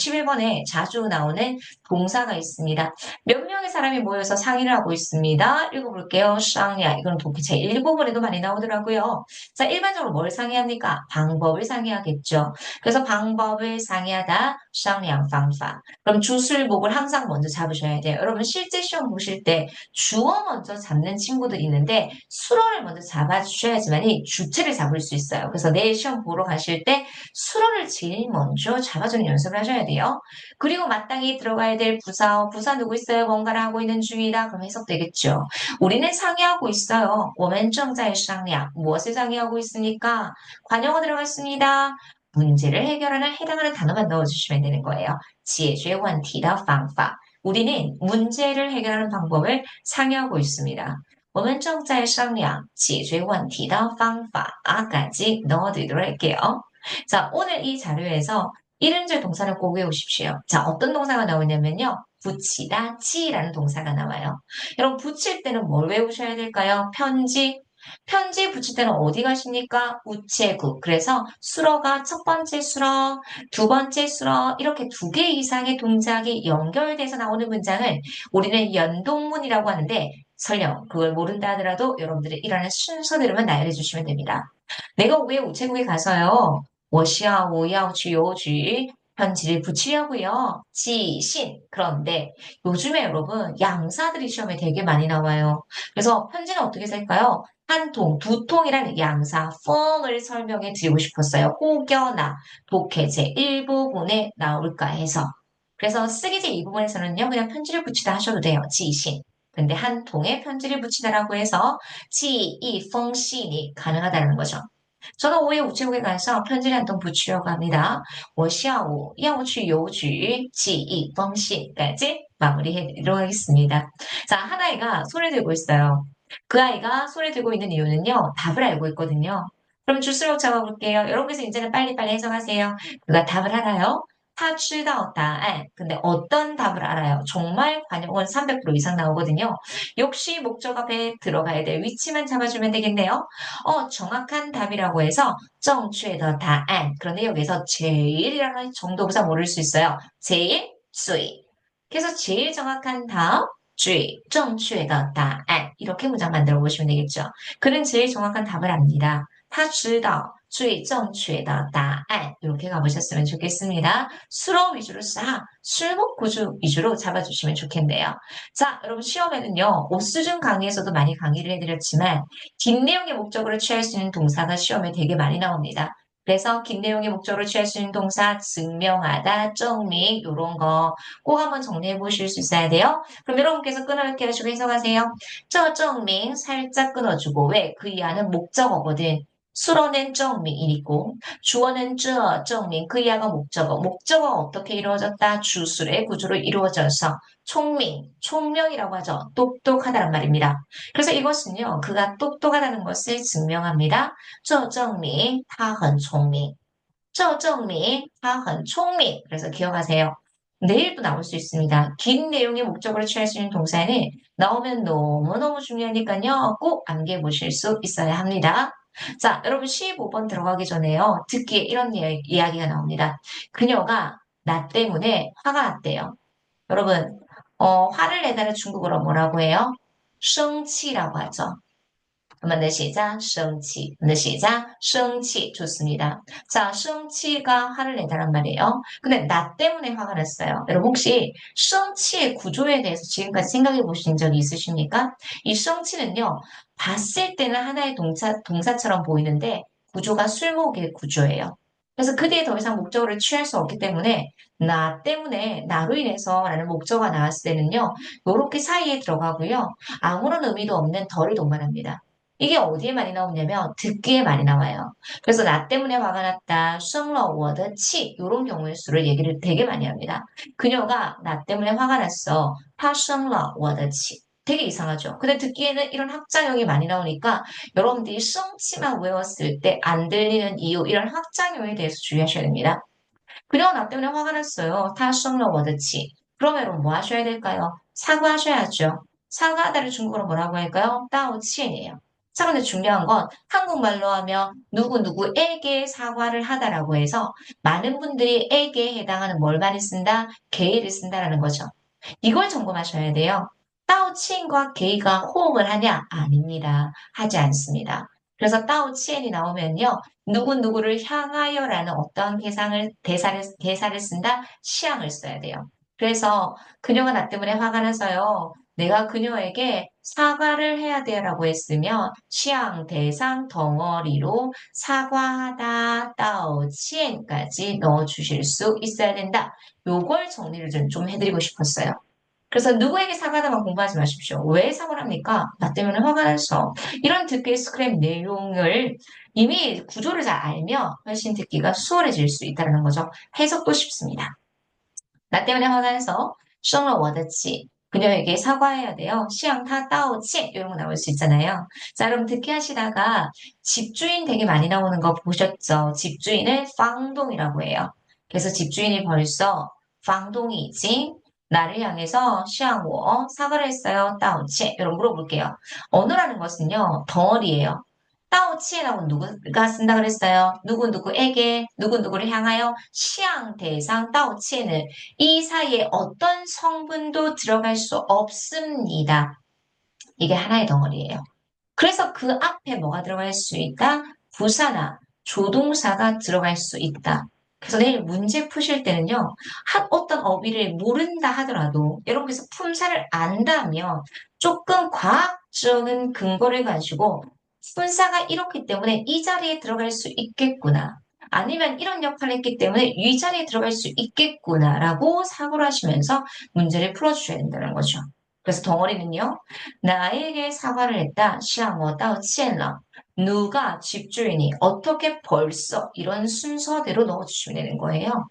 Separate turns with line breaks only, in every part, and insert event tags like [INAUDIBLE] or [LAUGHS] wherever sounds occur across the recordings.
11번에 자주 나오는 동사가 있습니다. 몇 명의 사람이 모여서 상의를 하고 있습니다. 읽어볼게요. 쌍야. 이건 독해 제 1부분에도 많이 나오더라고요. 자, 일반적으로 뭘 상의합니까? 방법을 상의하겠죠. 그래서 방법을 상의하다, 쌍양 방파. 그럼 주술목을 항상 먼저 잡으셔야 돼요. 여러분 실제 시험 보실 때 주어 먼저 잡는 친구들이 있는데 수어를 먼저 잡아주셔야지만 이 주체를 잡을 수 있어요. 그래서 내일 시험 보러 가실 때 수어를 제일 먼저 잡아주는 연습을 하셔야 돼요. 그리고 마땅히 들어가야 될 부사, 부사 누구 있어요? 뭔가를 하고 있는 중이다. 그럼 해석되겠죠. 우리는 상의하고 있어요. 我们正在 상량. 무엇을 상의하고 있습니까? 관용어 들어갔습니다. 문제를 해결하는 해당하는 단어만 넣어주시면 되는 거예요. 解决问题的方法. 우리는 문제를 해결하는 방법을 상의하고 있습니다. 我们正在商量解决问题的方法까지 넣어드리도록 할게요. 자, 오늘 이 자료에서 이름절 동사를 꼭 외우십시오. 자, 어떤 동사가 나오냐면요. 붙이다, 치라는 동사가 나와요. 여러분, 붙일 때는 뭘 외우셔야 될까요? 편지. 편지 붙일 때는 어디 가십니까? 우체국. 그래서 수러가 첫 번째 수러, 두 번째 수러 이렇게 두 개 이상의 동작이 연결돼서 나오는 문장을 우리는 연동문이라고 하는데 설령 그걸 모른다 하더라도 여러분들이 일어나는 순서대로만 나열해 주시면 됩니다. 내가 왜 우체국에 가서요? 워시아오야 주요지 현지를 붙이려고요. 지신. 그런데 요즘에 여러분 양사들이 시험에 되게 많이 나와요. 그래서 편지는 어떻게 쓸까요? 한 통, 두 통이라는 양사, 펑을 설명해 드리고 싶었어요. 혹여나 독해제 일부분에 나올까 해서. 그래서 쓰기 제이 부분에서는요, 그냥 편지를 붙이다 하셔도 돼요. 지신. 근데 한 통에 편지를 붙이다라고 해서 지이 펑신이 가능하다는 거죠. 저는 오후에 우체국에 가서 편지를 한 통 붙이려고 합니다. 我下午要去邮局寄一封信까지 마무리해드리도록 하겠습니다. 자, 한 아이가 손을 들고 있어요. 그 아이가 손을 들고 있는 이유는요. 답을 알고 있거든요. 그럼 줄수록 잡아볼게요. 여러분께서 이제는 빨리빨리 해석하세요. 그가 답을 알아요. 他知道答案. 근데 어떤 답을 알아요? 정말 관용은 300% 이상 나오거든요. 역시 목적 앞에 들어가야 될 위치만 잡아주면 되겠네요. 어, 정확한 답이라고 해서 正确的答案. 그런데 여기서 제일이라는 정도부터 모를 수 있어요. 제일, 수이. 그래서 제일 정확한 답, 最正确的答案. 이렇게 문장 만들어 보시면 되겠죠. 그는 제일 정확한 답을 압니다. 他知道 最 정확한 답안 이렇게 가보셨으면 좋겠습니다. 수로 위주로 싹 술목구주 위주로 잡아주시면 좋겠네요. 자 여러분 시험에는요 오수준 강의에서도 많이 강의를 해드렸지만 뒷내용의 목적으로 취할 수 있는 동사가 시험에 되게 많이 나옵니다. 그래서 긴 내용의 목적으로 취할 수 있는 동사 증명하다, 정리 이런 거 꼭 한번 정리해 보실 수 있어야 돼요. 그럼 여러분께서 끊어읽기 하시고 해석하세요. 저 정리 살짝 끊어주고 왜 그 이하는 목적어거든. 수로는 정민 일이고 주어는 저 정민 그이하가 목적어. 목적어 어떻게 이루어졌다? 주술의 구조로 이루어져서 총민 총명이라고 하죠. 똑똑하다는 말입니다. 그래서 이것은요 그가 똑똑하다는 것을 증명합니다. 저 정민 다很 총민. 저 정민 다很 총민. 그래서 기억하세요. 내일도 나올 수 있습니다. 긴 내용의 목적으로 취할 수 있는 동사는 나오면 너무너무 중요하니까요. 꼭 암기해 보실 수 있어야 합니다. 자, 여러분 15번 들어가기 전에요. 듣기에 이런 이야 기가 나옵니다. 그녀가 나 때문에 화가 났대요. 여러분, 어, 화를 내다는 중국어로 뭐라고 해요? 生气라고 하죠. 한번 더 시작. 성취. 한번 더 시작. 성취. 좋습니다. 자, 성취가 화를 내다란 말이에요. 근데 나 때문에 화가 났어요. 여러분 혹시 성취의 구조에 대해서 지금까지 생각해 보신 적이 있으십니까? 이 성취는요. 봤을 때는 하나의 동사, 동사처럼 보이는데 구조가 술목의 구조예요. 그래서 그 뒤에 더 이상 목적을 취할 수 없기 때문에 나 때문에 나로 인해서 라는 목적이 나왔을 때는요. 요렇게 사이에 들어가고요. 아무런 의미도 없는 덜이 동반합니다. 이게 어디에 많이 나오냐면 듣기에 많이 나와요. 그래서 나 때문에 화가 났다, 승러워드 치 이런 경우의 수를 얘기를 되게 많이 합니다. 그녀가 나 때문에 화가 났어, 파승러워드 치 되게 이상하죠. 근데 듣기에는 이런 학자형이 많이 나오니까 여러분들이 썽치만 외웠을 때 안 들리는 이유 이런 학자형에 대해서 주의하셔야 됩니다. 그녀가 나 때문에 화가 났어요. 타썽러워드치. 그러면 여러분 뭐 하셔야 될까요? 사과하셔야죠. 사과하다를 중국어로 뭐라고 할까요? 따오치엔이에요. 자, 근데 중요한 건 한국말로 하면 누구누구에게 사과를 하다라고 해서 많은 분들이 에게 해당하는 뭘 많이 쓴다? 게이를 쓴다라는 거죠. 이걸 점검하셔야 돼요. 따오치엔과 게이가 호응을 하냐? 아닙니다. 하지 않습니다. 그래서 따오치엔이 나오면요. 누구누구를 향하여라는 어떤 대상을, 대사를, 대사를 쓴다? 시향을 써야 돼요. 그래서 그녀가 나 때문에 화가 나서요. 내가 그녀에게 사과를 해야 돼라고 했으면 시향, 대상, 덩어리로 사과하다, 따오치엔까지 넣어주실 수 있어야 된다. 요걸 정리를 좀, 좀 해드리고 싶었어요. 그래서 누구에게 사과하다만 공부하지 마십시오. 왜 사과를 합니까? 나 때문에 화가 나서. 이런 듣기 스크랩 내용을 이미 구조를 잘 알면 훨씬 듣기가 수월해질 수 있다는 거죠. 해석도 쉽습니다. 나 때문에 화가 나서 生了我的气 그녀에게 사과해야 돼요. 시향 타 따오치 이런 거 나올 수 있잖아요. 자, 그럼 듣기 하시다가 집주인 되게 많이 나오는 거 보셨죠? 집주인을 방동이라고 해요. 그래서 집주인이 벌써 방동이지 나를 향해서 시향워 사과를 했어요. 따오치 이런 물어볼게요. 언어라는 것은요 덩어리예요. 따오치에라고 누구가 쓴다 그랬어요? 누구누구에게, 누구누구를 향하여 시향, 대상, 따오치에는 이 사이에 어떤 성분도 들어갈 수 없습니다. 이게 하나의 덩어리예요. 그래서 그 앞에 뭐가 들어갈 수 있다? 부사나 조동사가 들어갈 수 있다. 그래서 내일 문제 푸실 때는요, 한 어떤 어휘를 모른다 하더라도 여러분께서 품사를 안다면 조금 과학적인 근거를 가지고 분사가 이렇기 때문에 이 자리에 들어갈 수 있겠구나. 아니면 이런 역할을 했기 때문에 이 자리에 들어갈 수 있겠구나라고 사고를 하시면서 문제를 풀어주셔야 된다는 거죠. 그래서 덩어리는요. 나에게 사과를 했다. 시앙워 따오 치엔라. 누가 집주인이 어떻게 벌써 이런 순서대로 넣어주시면 되는 거예요.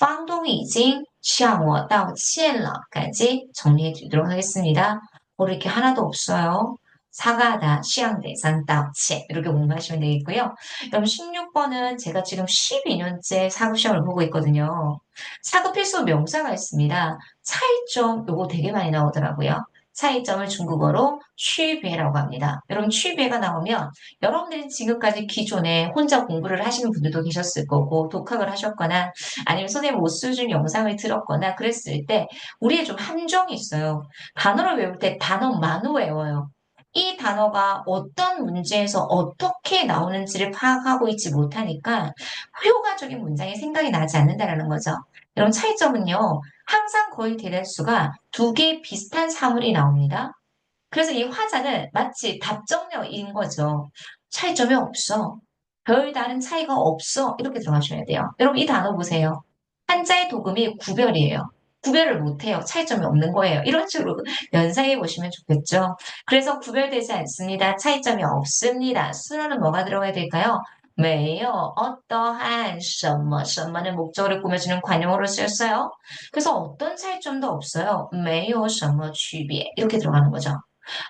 방동이已经 시앙워 따오 치엔라까지 정리해 드리도록 하겠습니다. 뭐 이렇게 하나도 없어요. 사과하다, 시향대상, 따치 이렇게 공부하시면 되겠고요. 그럼 16번은 제가 지금 12년째 사급시험을 보고 있거든요. 사급 필수 명사가 있습니다. 차이점 요거 되게 많이 나오더라고요. 차이점을 중국어로 취배라고 합니다. 여러분 취배가 나오면 여러분들이 지금까지 기존에 혼자 공부를 하시는 분들도 계셨을 거고 독학을 하셨거나 아니면 선생님 옷수준 영상을 들었거나 그랬을 때 우리의 좀 함정이 있어요. 단어를 외울 때 단어만 외워요. 이 단어가 어떤 문제에서 어떻게 나오는지를 파악하고 있지 못하니까 효과적인 문장이 생각이 나지 않는다는 거죠. 이런 차이점은요. 항상 거의 대다수가 두 개의 비슷한 사물이 나옵니다. 그래서 이 화자는 마치 답정너인 거죠. 차이점이 없어. 별다른 차이가 없어. 이렇게 들어가셔야 돼요. 여러분 이 단어 보세요. 한자의 도금이 구별이에요. 구별을 못해요. 차이점이 없는 거예요. 이런 식으로 연상해 보시면 좋겠죠. 그래서 구별되지 않습니다. 차이점이 없습니다. 순어는 뭐가 들어가야 될까요? 매요 어떠한 什么什么는 목적어를 꾸며주는 관용어로 쓰였어요. 그래서 어떤 차이점도 없어요. 매요 什么区别 이렇게 들어가는 거죠.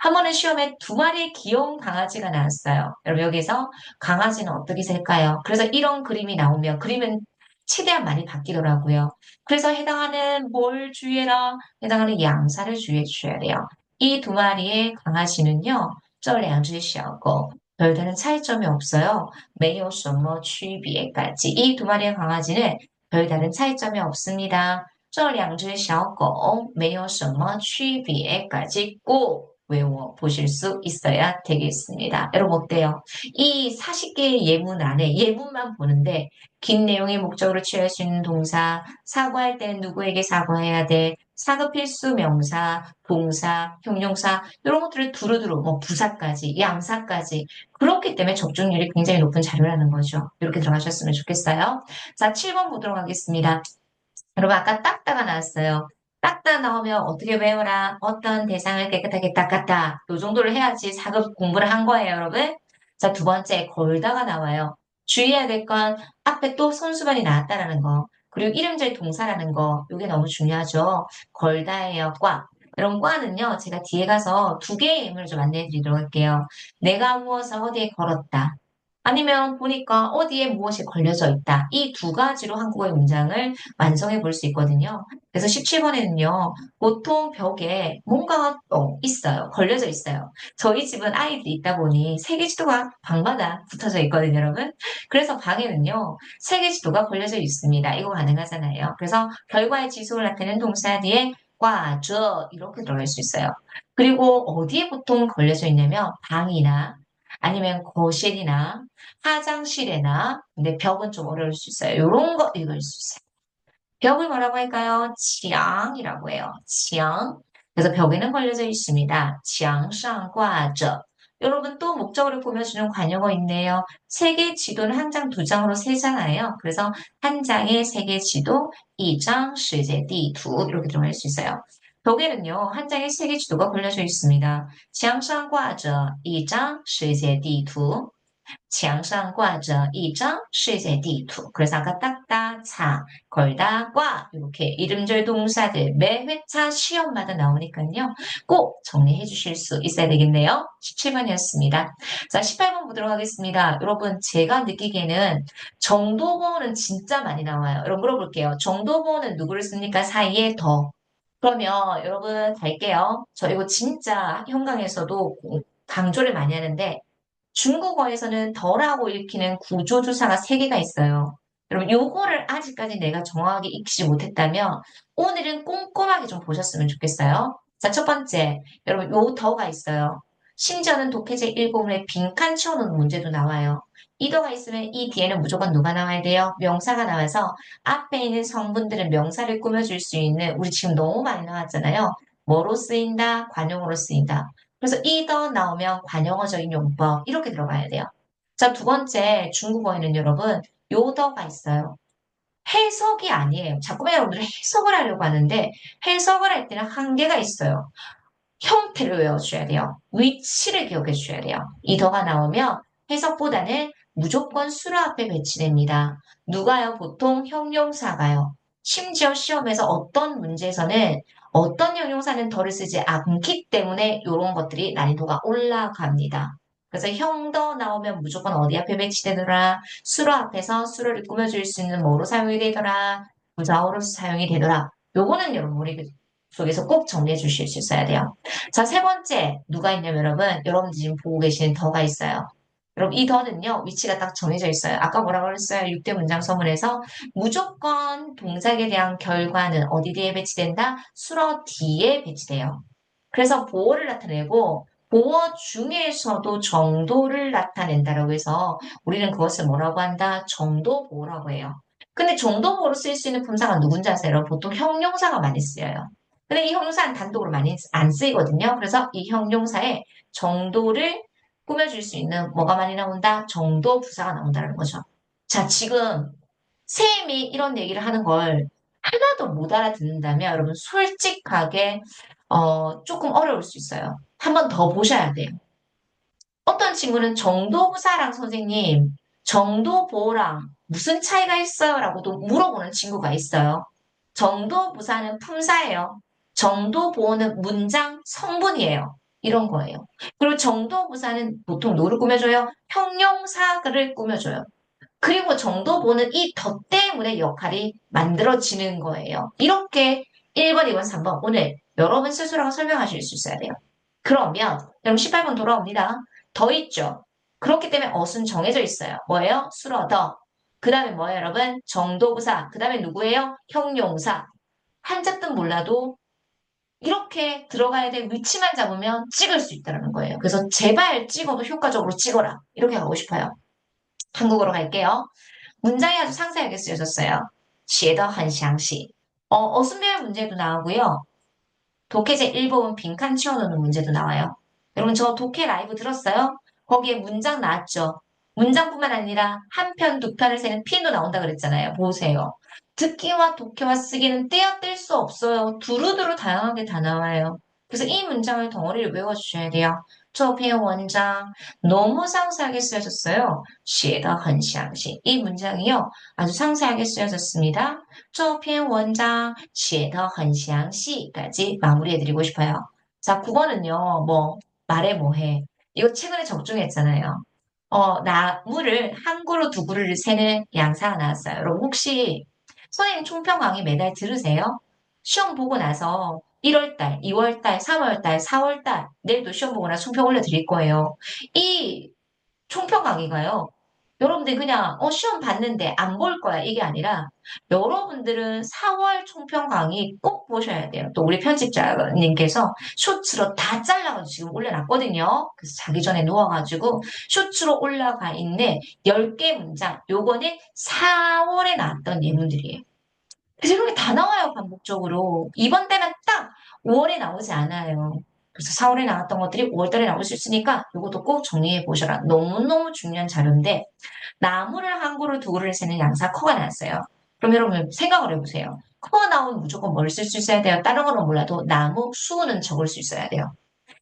한 번은 시험에 두 마리의 귀여운 강아지가 나왔어요. 여러분 여기서 강아지는 어떻게 생까요 그래서 이런 그림이 나오면 그림은 최대한 많이 바뀌더라고요. 그래서 해당하는 뭘 주의해라? 해당하는 양사를 주의해 주셔야 돼요. 이 두 마리의 강아지는요. 这两只小狗 별다른 차이점이 없어요. 没有什么区别까지 이 두 마리의 강아지는 별다른 차이점이 없습니다. 这两只小狗没有什么区别까지 꼭 외워 보실 수 있어야 되겠습니다. 여러분 어때요? 이 40개의 예문 안에 예문만 보는데 긴 내용의 목적으로 취할 수 있는 동사, 사과할 때는 누구에게 사과해야 돼, 사급 필수 명사, 동사, 형용사 이런 것들을 두루두루 뭐 부사까지, 양사까지 그렇기 때문에 적중률이 굉장히 높은 자료라는 거죠. 이렇게 들어가셨으면 좋겠어요. 자, 7번 보도록 하겠습니다. 여러분 아까 딱따가 나왔어요. 딱딱 나오면 어떻게 외워라. 어떤 대상을 깨끗하게 닦았다. 요 정도를 해야지 4급 공부를 한 거예요, 여러분. 자, 두 번째, 걸다가 나와요. 주의해야 될 건 앞에 또 손수반이 나왔다라는 거. 그리고 이름절 동사라는 거. 이게 너무 중요하죠. 걸다예요, 과. 여러분, 과는요, 제가 뒤에 가서 두 개의 예문을 좀 안내해 드리도록 할게요. 내가 무엇을 어디에 걸었다. 아니면 보니까 어디에 무엇이 걸려져 있다. 이 두 가지로 한국어의 문장을 완성해 볼 수 있거든요. 그래서 17번에는요, 보통 벽에 뭔가가 어, 있어요. 걸려져 있어요. 저희 집은 아이들이 있다 보니 세계 지도가 방마다 붙어져 있거든요, 여러분. 그래서 방에는요, 세계 지도가 걸려져 있습니다. 이거 가능하잖아요. 그래서 결과의 지속을 나타내는 동사 뒤에 과, 저 이렇게 들어갈 수 있어요. 그리고 어디에 보통 걸려져 있냐면 방이나 아니면 거실이나 화장실에나 근데 벽은 좀 어려울 수 있어요. 요런 거 읽을 수 있어요. 벽을 뭐라고 할까요? 지앙이라고 해요. 지앙. 그래서 벽에는 걸려져 있습니다. 지앙상과저. 여러분 또 목적을 꾸며주는 관용어 있네요. 세계 지도는 한 장, 두 장으로 세잖아요. 그래서 한 장의 세계 지도, 이장, 세계 디두 이렇게 들어갈 수 있어요. 벽에는요, 한 장의 세계 지도가 걸려져 있습니다. 墙上挂着一张世界地图. 墙上挂着一张世界地图. 그래서 아까 닦다, 차, 걸다, 挂이렇게 이름절 동사들 매 회차 시험마다 나오니까요. 꼭 정리해 주실 수 있어야 되겠네요. 17번이었습니다. 자, 18번 보도록 하겠습니다. 여러분 제가 느끼기에는 정도보호는 진짜 많이 나와요. 여러분 물어볼게요. 정도보호는 누구를 씁니까? 사이에 더. 그러면 여러분 갈게요. 저 이거 진짜 현강에서도 강조를 많이 하는데 중국어에서는 덜하고 읽히는 구조주사가 세 개가 있어요. 여러분, 요거를 아직까지 내가 정확하게 익히지 못했다면 오늘은 꼼꼼하게 좀 보셨으면 좋겠어요. 자, 첫 번째, 여러분, 요 더가 있어요. 심지어는 독해제 1부분에 빈칸 채워놓는 문제도 나와요. 이 더가 있으면 이 뒤에는 무조건 누가 나와야 돼요? 명사가 나와서 앞에 있는 성분들은 명사를 꾸며줄 수 있는 우리 지금 너무 많이 나왔잖아요. 뭐로 쓰인다? 관용으로 쓰인다. 그래서 이더 나오면 관용어적인 용법 이렇게 들어가야 돼요. 자, 두 번째 중국어에는 여러분 요더가 있어요. 해석이 아니에요. 자꾸만 여러분들이 해석을 하려고 하는데 해석을 할 때는 한계가 있어요. 형태를 외워줘야 돼요. 위치를 기억해 주셔야 돼요. 이 더가 나오면 해석보다는 무조건 수로 앞에 배치됩니다. 누가요? 보통 형용사가요. 심지어 시험에서 어떤 문제에서는 어떤 형용사는 덜을 쓰지 않기 때문에 이런 것들이 난이도가 올라갑니다. 그래서 형더 나오면 무조건 어디 앞에 배치되더라. 수로 앞에서 수로를 꾸며줄 수 있는 뭐로 사용이 되더라. 부자어로서 사용이 되더라. 요거는 여러분 우리 속에서 꼭 정리해 주실 수 있어야 돼요. 자, 세 번째 누가 있냐면 여러분 여러분들 지금 보고 계시는 더가 있어요. 여러분 이 더는요 위치가 딱 정해져 있어요. 아까 뭐라고 그랬어요? 6대 문장 서문에서 무조건 동작에 대한 결과는 어디 뒤에 배치된다? 수러 뒤에 배치돼요. 그래서 보호를 나타내고 보호 중에서도 정도를 나타낸다라고 해서 우리는 그것을 뭐라고 한다? 정도 보호라고 해요. 근데 정도 보호로 쓸수 있는 품사가 누군지 아세요? 보통 형용사가 많이 쓰여요. 근데 이 형용사는 단독으로 많이 안 쓰이거든요. 그래서 이 형용사에 정도를 꾸며줄 수 있는 뭐가 많이 나온다? 정도 부사가 나온다는 거죠. 자, 지금 쌤이 이런 얘기를 하는 걸 하나도 못 알아듣는다면 여러분 솔직하게 어, 조금 어려울 수 있어요. 한 번 더 보셔야 돼요. 어떤 친구는 정도부사랑 선생님, 정도보랑 무슨 차이가 있어요? 라고도 물어보는 친구가 있어요. 정도부사는 품사예요. 정도 보호는 문장 성분이에요. 이런 거예요. 그리고 정도 부사는 보통 노를 꾸며줘요? 형용사를 꾸며줘요. 그리고 정도 보는 이더 때문에 역할이 만들어지는 거예요. 이렇게 1번, 2번, 3번 오늘 여러분 스스로가 설명하실 수 있어야 돼요. 그러면 여러분 18번 돌아옵니다. 더 있죠. 그렇기 때문에 어순 정해져 있어요. 뭐예요? 수러 더. 그 다음에 뭐예요 여러분? 정도부사. 그 다음에 누구예요? 형용사. 한자 뜻 몰라도 이렇게 들어가야 될 위치만 잡으면 찍을 수 있다는 거예요. 그래서 제발 찍어도 효과적으로 찍어라. 이렇게 가고 싶어요. 한국어로 갈게요. 문장이 아주 상세하게 쓰여졌어요. 写得很详细. 어, 어순배열 문제도 나오고요. 독해제 1부분 빈칸 치워놓는 문제도 나와요. 여러분 저 독해 라이브 들었어요? 거기에 문장 나왔죠? 문장뿐만 아니라 한 편, 두 편을 세는 핀도 나온다 그랬잖아요. 보세요. 듣기와 독해와 쓰기는 떼어뗄 수 없어요. 두루두루 다양하게 다 나와요. 그래서 이 문장을 덩어리를 외워주셔야 돼요. 这篇 원장 너무 상세하게 쓰여졌어요. 写得很详细. 이 문장이요. 아주 상세하게 쓰여졌습니다. 这篇 원장 写得很详细까지 마무리해드리고 싶어요. 자, 국어는요. 뭐 말해 뭐해. 이거 최근에 적중했잖아요. 어, 나무를 한 그루 두 그루를 세는 양사가 나왔어요. 여러분 혹시 선생님 총평 강의 매달 들으세요? 시험 보고 나서 1월달, 2월달, 3월달, 4월달 내일도 시험 보고 나서 총평 올려드릴 거예요. 이 총평 강의가요. 여러분들 그냥 어 시험 봤는데 안 볼 거야 이게 아니라 여러분들은 4월 총평 강의 꼭 보셔야 돼요. 또 우리 편집자님께서 쇼츠로 다 잘라가지고 지금 올려놨거든요. 그래서 자기 전에 누워가지고 쇼츠로 올라가 있는 10개 문장 요거는 4월에 나왔던 예문들이에요. 그래서 이런 게 다 나와요 반복적으로. 이번 때는 딱 5월에 나오지 않아요. 그래서 4월에 나왔던 것들이 5월달에 나올 수 있으니까 이것도 꼭 정리해 보셔라. 너무너무 중요한 자료인데 나무를 한 그루 두 그루를 세는 양사 커가 나왔어요. 그럼 여러분 생각을 해보세요. 커가 나오면 무조건 뭘 쓸 수 있어야 돼요? 다른 거는 몰라도 나무 수는 적을 수 있어야 돼요.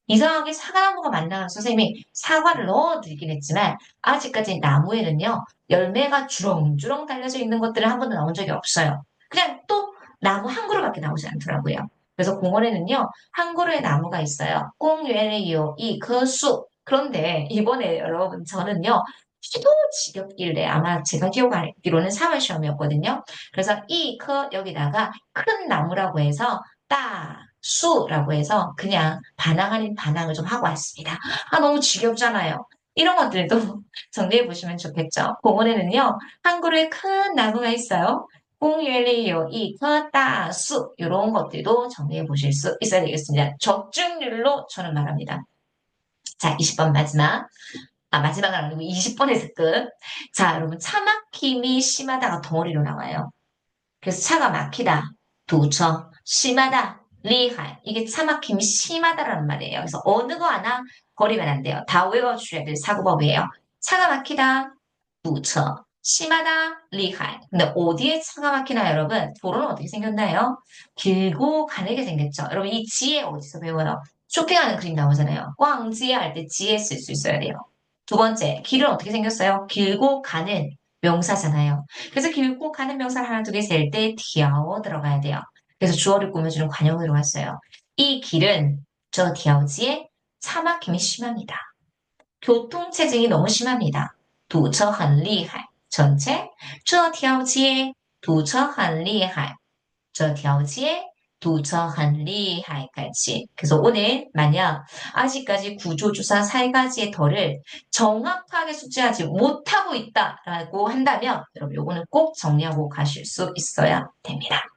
이상하게 사과나무가 만나서 선생님이 사과를 넣어드리긴 했지만 아직까지 나무에는요 열매가 주렁주렁 달려져 있는 것들은 한 번도 나온 적이 없어요. 그냥 또 나무 한 그루밖에 나오지 않더라고요. 그래서 공원에는요, 한 그루의 나무가 있어요. 공园에요, 이그수 그런데 이번에 여러분 저는요, 시도 지겹길래 아마 제가 기억하기로는 3월 시험이었거든요. 그래서 이그 여기다가 큰 나무라고 해서 따 수라고 해서 그냥 반항 아닌 반항을 좀 하고 왔습니다. 아 너무 지겹잖아요. 이런 것들도 [LAUGHS] 정리해 보시면 좋겠죠. 공원에는요, 한 그루의 큰 나무가 있어요. 공유엘리요 이棵 따수 이런 것들도 정리해 보실 수 있어야 되겠습니다. 적중률로 저는 말합니다. 자 20번 마지막 아, 마지막은 아니고 20번에서 끝. 자, 여러분, 차 막힘이 심하다가 덩어리로 나와요. 그래서 차가 막히다. 도처. 심하다. 리할. 이게 차 막힘이 심하다라는 말이에요. 그래서 어느 거 하나 버리면 안 돼요. 다 외워주셔야 될 사고법이에요. 차가 막히다. 도처. 심하다, 리할. 근데 어디에 차가 막히나 여러분? 도로는 어떻게 생겼나요? 길고 가늘게 생겼죠. 여러분 이 지에 어디서 배워요? 쇼핑하는 그림 나오잖아요. 꽝지에 할때 지에 쓸수 있어야 돼요. 두 번째, 길은 어떻게 생겼어요? 길고 가는 명사잖아요. 그래서 길고 가는 명사를 하나 두 개 셀 때 디아오 들어가야 돼요. 그래서 주어를 꾸며주는 관용으로 왔어요. 이 길은 저 디아오지에 차막힘이 심합니다. 교통체증이 너무 심합니다. 도처한 리할. 전체 这条街 도처 很厉害. 这条街 도처 很厉害 같이. 그래서 오늘 만약 아직까지 구조주사 세 가지의 덜을 정확하게 숙지하지 못하고 있다라고 한다면 여러분 요거는 꼭 정리하고 가실 수 있어야 됩니다.